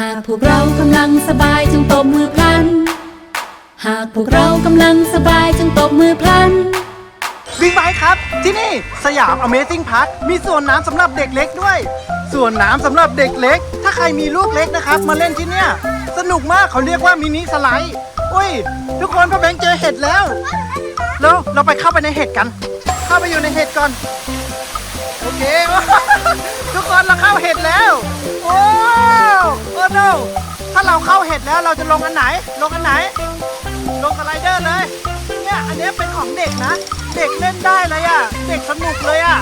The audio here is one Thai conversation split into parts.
หากพวกเรากำลังสบายจงตบมือพลัน หากพวกเรากำลังสบายจงตบมือพลัน บิ๊กไบค์ครับ ที่นี่สยาม Amazing Park มีสวนน้ำสำหรับเด็กเล็กด้วยสวนน้ำสำหรับเด็กเล็ก ถ้าใครมีลูกเล็กนะครับ มาเล่นที่เนี่ย สนุกมากเขาเรียกว่ามินิสไลด์อุ้ย ทุกคนพ่อแบงค์เจอเห็ดแล้ว แล้วเราไปเข้าไปในเห็ดกัน เข้าไปอยู่ในเห็ดก่อน โอเค ทุกคนเราเข้าเห็ดแล้ว โอ้ อ้โนถ้าเราเข้าเห็ดแล้วเราจะลงอันไหน ลงอันไหน ลงสไลเดอร์เลย เนี่ยอันนี้เป็นของเด็กนะ เด็กเล่นได้เลยอะ เด็กสนุกเลยอะ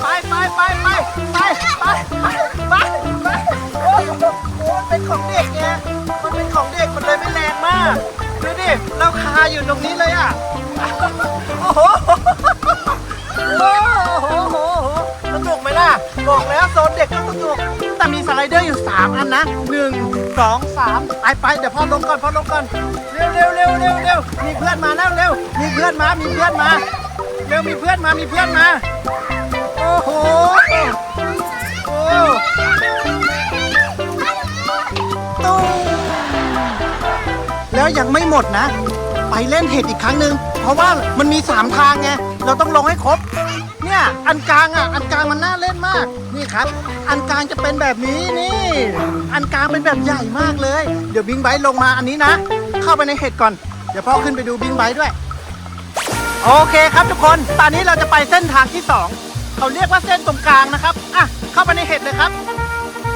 ไปไปไปไปไปไปไปไปไปโอ้โหเป็นของเด็กไงมันเป็นของเด็กมันเลยไม่แรงมาก ดูดิ เราคาอยู่ตรงนี้เลยอะ กแต่มีสไลเดอร์อยู่ 3 อันนะ 1 2 3ไปไปเดี๋ยวพ่อลงก่อนพ่อลงก่อน เร็วเร็วเร็วเร็วเร็วมีเพื่อนมาแล้วเร็ว มีเพื่อนมา มีเพื่อนมา เร็วมีเพื่อนมา มีเพื่อนมา โอ้โห โอ้ตู้แล้วยังไม่หมดนะ ไปเล่นเห็ดอีกครั้งหนึ่งเพราะว่ามันมี 3 ทางไง เราต้องลงให้ครบ เนี่ย อันกลางอะ อันกลางมันน่าเล่นมาก นี่ครับ อันกลางจะเป็นแบบนี้นี่ อันกลางเป็นแบบใหญ่มากเลย เดี๋ยวบิงไบท์ลงมาอันนี้นะ เข้าไปในเห็ดก่อน เดี๋ยวพ่อขึ้นไปดูบิงไบท์ด้วย โอเคครับทุกคน ตอนนี้เราจะไปเส้นทางที่ 2 เขาเรียกว่าเส้นตรงกลางนะครับ อะ เข้าไปในเห็ดเลยครับ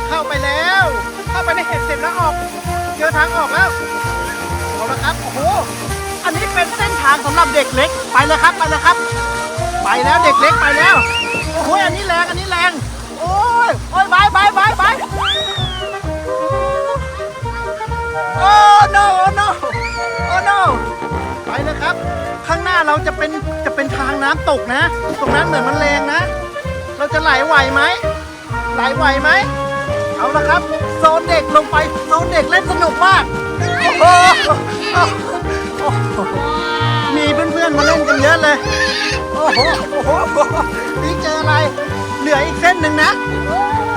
เข้าไปแล้ว เข้าไปในเห็ดเสร็จแล้วออก เจอทางออกแล้วเอาละครับ โอ้โห อันนี้เป็นเส้นทางสำหรับเด็กเล็ก ไปเลยครับ ไปเลยครับ ไปแล้วเด็กเล็กไปแล้ว โอ้โหอันนี้แรงอันนี้แรง โอ้ยโอ้ยบายบายบายบายโอ้ no โอ้ no โอ้ no ไปเลยครับ ข้างหน้าเราจะเป็นจะเป็นทางน้ำตกนะ ตรงนั้นเหมือนมันแรงนะ เราจะไหลไหวไหมไหลไหวไหมเอาละครับ โซนเด็กลงไปโซนเด็กเล่นสนุกมาก โอ้โห อ้โหมีเพื่อนมาเล่นกันเยอะเลย โอ้โห โอ้โหนี่เจออะไร เหลืออีกเส้นหนึ่งนะ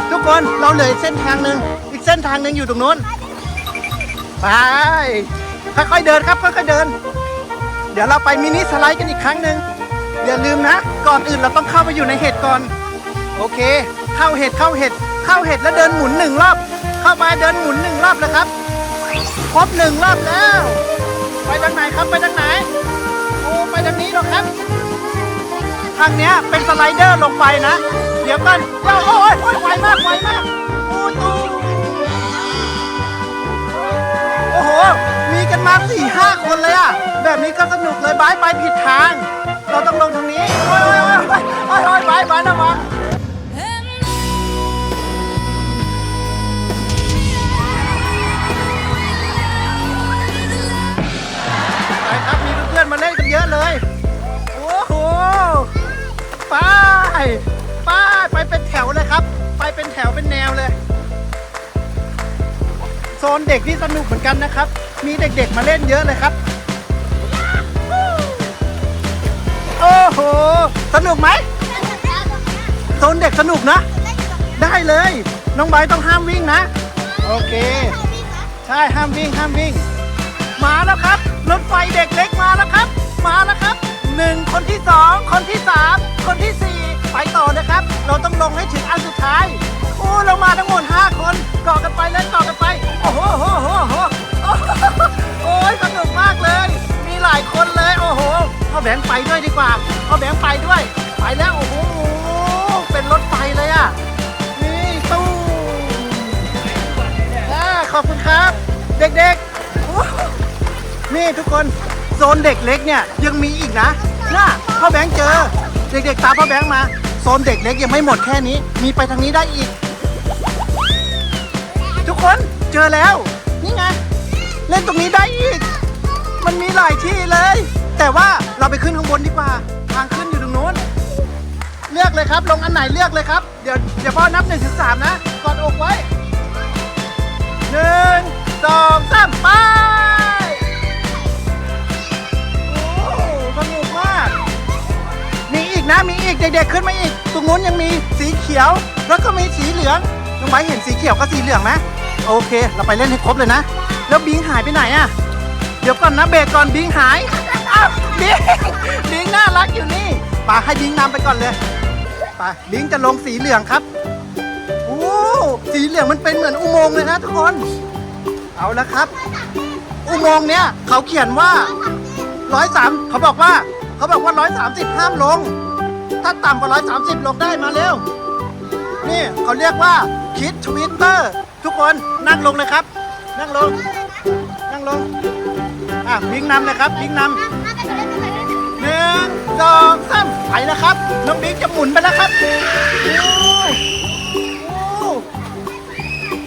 ทุกคนเราเหลืออีกเส้นทางหนึ่งอีกเส้นทางหนึ่งอยู่ตรงนู้น ไป ค่อยๆเดินครับ ค่อยๆเดิน เดี๋ยวเราไปมินิสไลด์กันอีกครั้งหนึ่งอย่าลืมนะ ก่อนอื่นเราต้องเข้าไปอยู่ในเห็ดก่อน โอเค เข้าเห็ดเข้าเห็ด เข้าเห็ดแล้วเดินหมุนหนึ่งรอบ เข้าไปเดินหมุนหนึ่งรอบเลยครับ ครบหนึ่งรอบแล้ว ไปทางไหนครับไปทางไหน ทางนี้หรอครับ ทางเนี้ยเป็นสไลเดอร์ลงไปนะ เดี๋ยวกันเจ้าโอ้ยโอ้ยไวมากไวมากโอ้ตูโอ้โห มีกันมาสี่ห้าคนเลยอะแบบนี้ก็สนุกเลยบายไปผิดทาง เราต้องลงทางนี้ โอ้ยโอ้ยโอ้ยโอ้ยโอ้ยโอ้ยบายบายนะมัง เป็นแถวเลยครับ ไปเป็นแถวเป็นแนวเลย โซนเด็กที่สนุกเหมือนกันนะครับ มีเด็กๆมาเล่นเยอะเลยครับ โอ้โห สนุกไหม โซนเด็กสนุกนะ ได้เลย น้องไบต้องห้ามวิ่งนะ โอเค ใช่ ห้ามวิ่ง ห้ามวิ่ง มาแล้วครับ รถไฟเด็กเล็กมาแล้วครับ มาแล้วครับหนึ่งคนที่สอง คนที่สาม คนที่สี่ ไปต่อนะครับ เราต้องลงให้ถึงอันสุดท้าย โอ้เรามาทั้งหมดห้าคนเกาะกันไปเล่นเกาะกันไป โอ้โหโอ้โหโอ้โหโอ้โหโอ้ยสนุกมากเลย มีหลายคนเลย โอ้โหพ่อแบงค์ไปด้วยดีกว่าพ่อแบงค์ไปด้วย ไปแล้วโอ้โห เป็นรถไฟเลยอะ นี่ตู้อ่าขอบคุณครับ เด็กๆ นี่ทุกคนโซนเด็กเล็กเนี่ยยังมีอีกนะ น่าพ่อแบงค์เจอ เด็กๆ ตามพ่อแบงค์มา โซนเด็กเล็กยังไม่หมดแค่นี้ มีไปทางนี้ได้อีก ทุกคนเจอแล้ว นี่ไง เล่นตรงนี้ได้อีก มันมีหลายที่เลย แต่ว่าเราไปขึ้นข้างบนดีกว่า ทางขึ้นอยู่ตรงนู้น เลือกเลยครับ ลงอันไหนเลือกเลยครับ เดี๋ยวเดี๋ยวพ่อนับหนึ่งถึงสามนะ กอดอกไว้หนึ่งสองสามไป นะมีอีกเด็กๆขึ้นมาอีก ตรงนู้นยังมีสีเขียว แล้วก็มีสีเหลืองน้องไม้เห็นสีเขียวกับสีเหลืองไหมโอเค เราไปเล่นให้ครบเลยนะ แล้วบิงหายไปไหนอะเดี๋ยวก่อนนะเบรกก่อนบิงหายอ้าวบิงบิงน่ารักอยู่นี่ไป่าให้บิงนำไปก่อนเลยไปบิงจะลงสีเหลืองครับโอ้สีเหลืองมันเป็นเหมือนอุโมงค์เลยนะทุกคน เอาละครับ อุโมงค์เนี้ยเขาเขียนว่าร้อยสามเขาบอกว่า เขาบอกว่าร้อยสามสิบห้ามลง ถ้าต่ำกว่าร้อยสามสิบลงได้มาเร็ว นี่เขาเรียกว่าคิดทวิตเตอร์ทุกคนนั่งลงเลยครับ นั่งลง นั่งลง อะวิ่งนำเลยครับวิ่งนำหนึ่งสองสามไปแล้วครับ น้องบิ๊กจะหมุนไปแล้วครับโอ้โอ้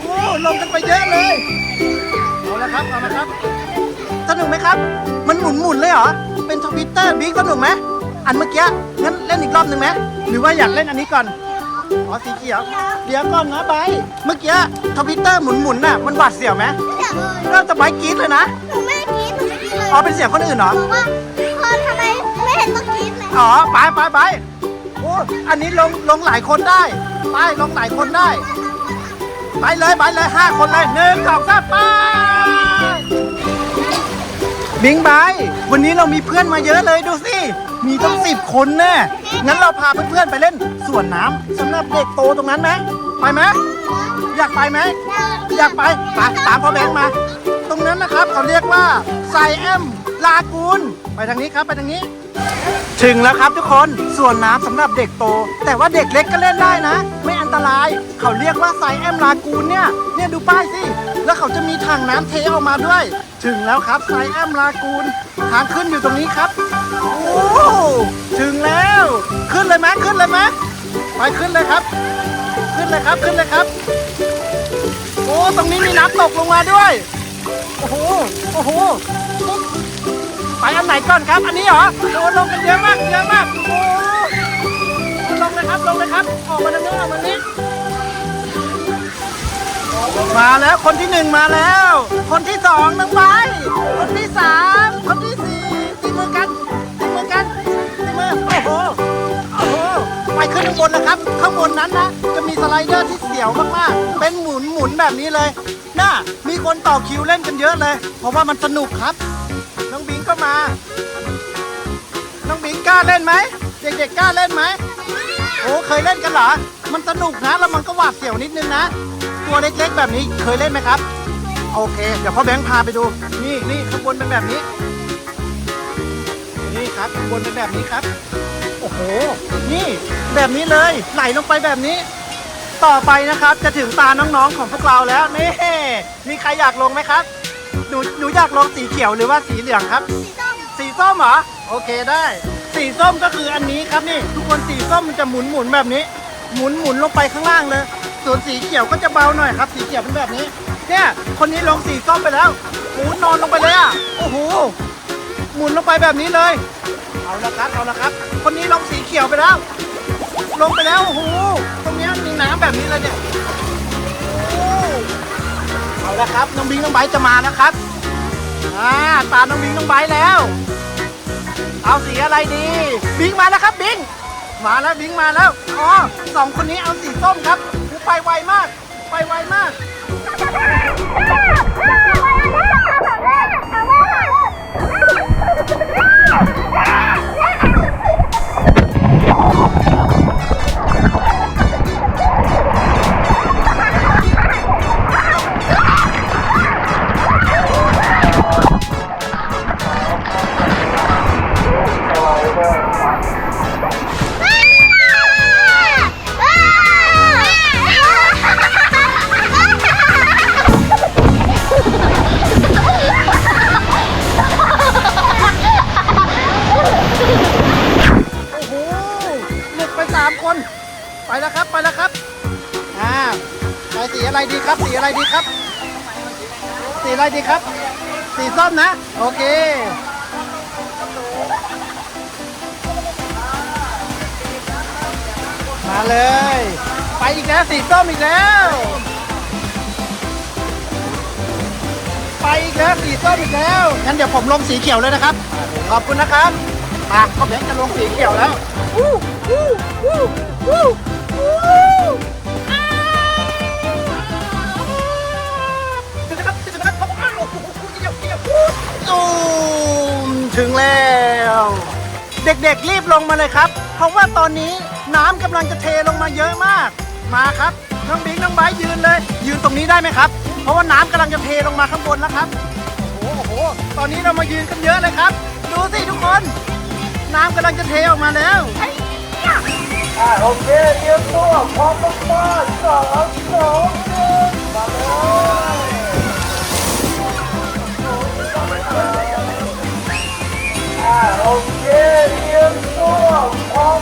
โอ้ลงกันไปเยอะเลยเอาละครับเอาละครับ สนุกไหมครับ มันหมุนหมุนๆเลยเหรอ เป็นทวิตเตอร์บิ๊กสนุกไหม อันเมื่อกี้งั้นเล่นอีกรอบหนึ่งไหมหรือว่าอยากเล่นอันนี้ก่อนอ๋อสีเขียวเดี๋ยวก่อนนะไบร์ทเมื่อกี้ทวิตเตอร์หมุนหมุนๆน่ะมันหวาดเสียวไหมก็จะไบร์ทกรี๊ดเลยนะอ๋อเป็นเสียงคนอื่นเหรออ๋อไปไปไปโอ้อันนี้ลงลงหลายคนได้ ไปลงหลายคนได้ ไปเลยไปเลยห้าคนเลยหนึ่งสองสามไปบิงบายวันนี้เรามีเพื่อนมาเยอะเลยดูสิ มีต้องสิบคนแน่งั้นเราพาเพื่อนๆไปเล่นสวนน้ำสำหรับเด็กโตตรงนั้นไหมไปไหมอยากไปไหมอยากไปไปตามพ่อแบงค์มา ตรงนั้นนะครับเขาเรียกว่าไซแอมลากูนไปทางนี้ครับไปทางนี้ ถึงแล้วครับทุกคนส่วนน้ำสำหรับเด็กโต แต่ว่าเด็กเล็กก็เล่นได้นะ ไม่อันตราย เขาเรียกว่าไซแอมลากูนเนี่ยเนี่ยดูป้ายสิแล้วเขาจะมีถังน้ำเทออกมาด้วย ถึงแล้วครับไซแอมลากูนทางขึ้นอยู่ตรงนี้ครับ โอ้ถึงแล้ว ขึ้นเลยไหมขึ้นเลยไหมไปขึ้นเลยครับ ขึ้นเลยครับขึ้นเลยครับ โอ้ตรงนี้มีน้ำตกลงมาด้วย โอ้โหโอ้โหปุ๊บไปอันไหนก่อนครับ อันนี้เหรอโอ้ลงกันเยอะมากเยอะมากโอ้ลงเลยครับลงเลยครับ ออกมาทางนี้ออกมาทางนี้ มาแล้วคนที่หนึ่งมาแล้ว คนที่สองน้องไบร์ทคนที่สามคนที่สี่ตีมือกันตีมือกันตีมือโอ้โหโอ้โหไปขึ้นข้างบนแล้วครับ ข้างบนนั้นนะจะมีสไลเดอร์ที่เสียวมากๆ เป็นหมุนหมุนแบบนี้เลยน่ามีคนต่อคิวเล่นกันเยอะเลย เพราะว่ามันสนุกครับ น้องบิงก็มา น้องบิงกล้าเล่นไหมเด็กๆกล้าเล่นไหมโอ้เคยเล่นกันเหรอมันสนุกนะแล้วมันก็หวาดเสียวนิดนึงนะ ตัวเล็กๆ แบบนี้เคยเล่นไหมครับ โอเค เดี๋ยวพ่อแบงค์พาไปดู นี่นี่ข้างบนเป็นแบบนี้ นี่ครับข้างบนเป็นแบบนี้ครับ โอ้โห นี่แบบนี้เลย ไหลลงไปแบบนี้ ต่อไปนะครับจะถึงตาน้องๆของพวกเราแล้วนี่มีใครอยากลงไหมครับ หนูหนูอยากลงสีเขียวหรือว่าสีเหลืองครับ สีส้มเหรอ โอเคได้ สีส้มก็คืออันนี้ครับนี่ ทุกคนสีส้มมันจะหมุนหมุนแบบนี้ หมุนหมุนลงไปข้างล่างเลย ส่วนสีเขียวก็จะเบาหน่อยครับ สีเขียวเป็นแบบนี้ เนี่ยคนนี้ลงสีส้มไปแล้วหมุนนอนลงไปเลยอะโอ้โหหมุนลงไปแบบนี้เลย เอาละครับเอาละครับ คนนี้ลงสีเขียวไปแล้ว ลงไปแล้วโอ้โหตรงเนี้ยมีน้ำแบบนี้เลยเนี่ยเอาละครับน้องบิงน้องไบจะมานะครับอ่าตามน้องบิงน้องไบแล้ว เอาสีอะไรดี บิงมาแล้วครับบิงมาแล้วบิงมาแล้วอ๋อสองคนนี้เอาสีส้มครับ อะไรดีครับ สีส้มนะ โอเค มาเลย ไปอีกแล้วสีส้มอีกแล้ว ไปอีกแล้วสีส้มอีกแล้วงั้นเดี๋ยวผมลงสีเขียวเลยนะครับ ขอบคุณนะครับมาเขาแบงจะลงสีเขียวแล้ว ถึงแล้ว เด็กๆรีบลงมาเลยครับ เพราะว่าตอนนี้น้ำกำลังจะเทลงมาเยอะมาก มาครับน้องบิงน้องไบร์ทยืนเลย ยืนตรงนี้ได้ไหมครับ เพราะว่าน้ำกำลังจะเทลงมาข้างบนแล้วครับ โอ้โหโอ้โห ตอนนี้เรามายืนกันเยอะเลยครับ ดูสิทุกคน น้ำกำลังจะเทออกมาแล้ว อ่าโอเคเตรียมตัวพร้อมมากๆสามสองหนึ่งมาเลย โอเคเตรียมตัวพร้อม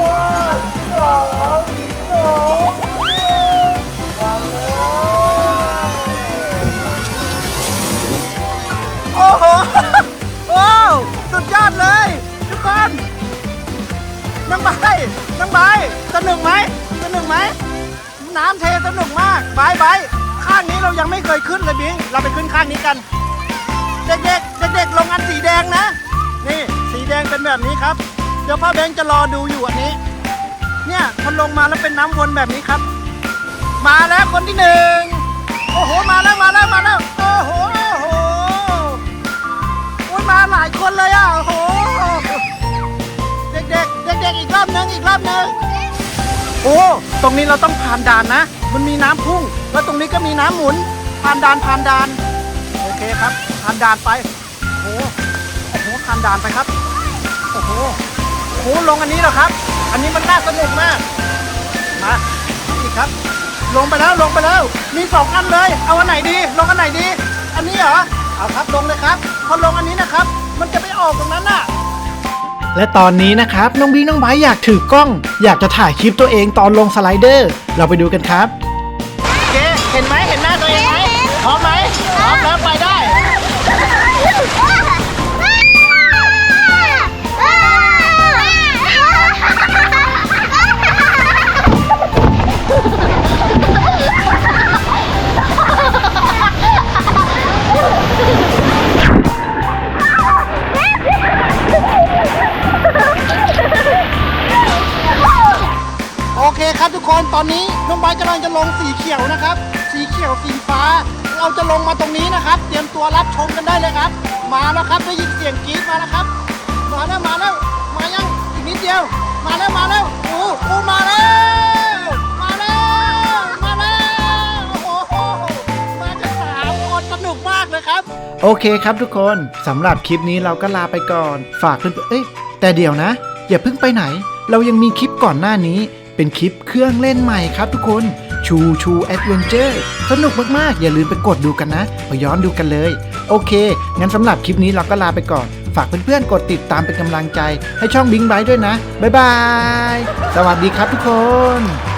มากๆสามสองหนึ่งมาเลยโอ้โหโอ้สุดยอดเลย ทุกคนน้องใบน้องใบร์ทสนุกไหมสนุกไหมน้ำเทสนุกมากใบายบข้างนี้เรายังไม่เคยขึ้นเลยบิงเราไปขึ้นข้างนี้กัน เด็กๆเด็กๆลงอันสีแดงนะ นี่สีแดงเป็นแบบนี้ครับ เดี๋ยวพ่อเบงจะรอดูอยู่อันนี้ เนี่ยพอลงมาแล้วเป็นน้ำวนแบบนี้ครับ มาแล้วคนที่หนึ่งโอ้โห มาแล้วมาแล้วมาแล้วโอ้โหโอ้โหโอ้ยมาหลายคนเลยอะโอ้โหเด็กๆเด็กๆอีกรอบหนึงอีกรอบหนึงโอ้ตรงนี้เราต้องผ่านด่านนะ มันมีน้ำพุ่ง แล้วตรงนี้ก็มีน้ำหมุนผ่านด่านผ่านด่านโอเคครับผ่านด่านไปโอ้ โหโอ้านด่านไปครับ โอ้โหโอ้โหลงอันนี้เหรอครับ อันนี้มันน่าสนุกมาก มาอีกครับ ลงไปแล้วลงไปแล้ว มีสองอันเลย เอาอันไหนดี ลงอันไหนดี อันนี้เหรอ เอาครับลงเลยครับ พอลงอันนี้นะครับ มันจะไม่ออกตรงนั้นน่ะ และตอนนี้นะครับ น้องบีน้องไบร์ทอยากถือกล้อง อยากจะถ่ายคลิปตัวเองตอนลงสไลเดอร์ เราไปดูกันครับ เคครับทุกคนตอนนี้น้องไบร์ทกำลังจะลงสีเขียวนะครับ สีเขียวสีฟ้า เราจะลงมาตรงนี้นะครับ เตรียมตัวรับชมกันได้เลยครับ มาแล้วครับได้ยินเสียงกรี๊ดมาแล้วครับ มาแล้วมาแล้วมายังอีกนิดเดียว มาแล้วมาแล้วโอ้โอ้มาแล้วมาแล้วมาแล้วโอ้โหมากันสามคนสนุกมากเลยครับ โอเคครับทุกคนสำหรับคลิปนี้เราก็ลาไปก่อนฝากเพื่อนๆเอ้ยแต่เดี๋ยวนะ อย่าเพิ่งไปไหน เรายังมีคลิปก่อนหน้านี้ เป็นคลิปเครื่องเล่นใหม่ครับทุกคนชูชูแอดเวนเจอร์สนุกมาก ๆ อย่าลืมไปกดดูกันนะไปย้อนดูกันเลย โอเค งั้นสำหรับคลิปนี้เราก็ลาไปก่อน ฝากเพื่อนๆ กดติดตามเป็นกำลังใจ ให้ช่องบิงไบด้วยนะ บ๊ายบาย สวัสดีครับทุกคน